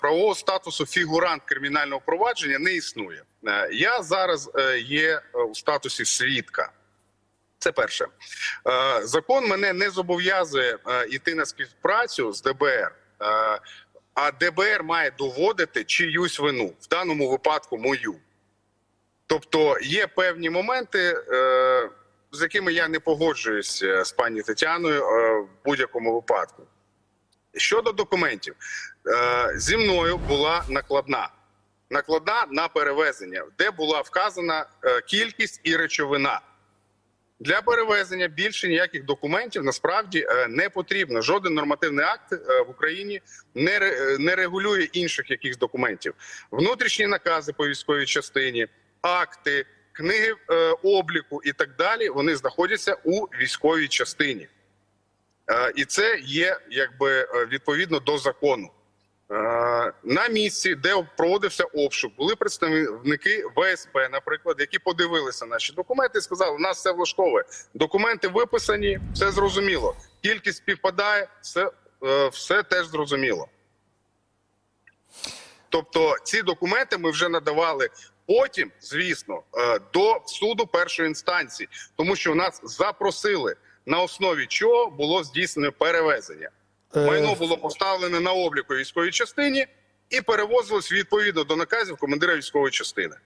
правового статусу фігурант кримінального провадження не існує. Е, Я зараз е, є е, у статусі свідка. Це перше. Закон мене не зобов'язує йти на співпрацю з ДБР. А ДБР має доводити чиюсь вину, в даному випадку мою. Тобто є певні моменти, з якими я не погоджуюсь з пані Тетяною в будь-якому випадку. Щодо документів, е, зі мною була накладна. Накладна на перевезення, де була вказана е, кількість і речовина. Для перевезення більше ніяких документів насправді е, не потрібно. Жоден нормативний акт в Україні не, ре- регулює інших якихось документів. Внутрішні накази по військовій частині, акти, книги обліку і так далі. Вони знаходяться у військовій частині. Е, І це є якби е, відповідно до закону. Е, На місці, де проводився обшук, були представники ВСП, наприклад, які подивилися наші документи і сказали, нас все влаштовує. Документи виписані, все зрозуміло. Кількість співпадає, все, все теж зрозуміло. Тобто ці документи ми вже надавали потім, звісно, до суду першої інстанції, тому що нас запросили на основі чого було здійснено перевезення. Е, Майно було поставлене на обліку військовій частині і перевозилось відповідно до наказів командира військової частини.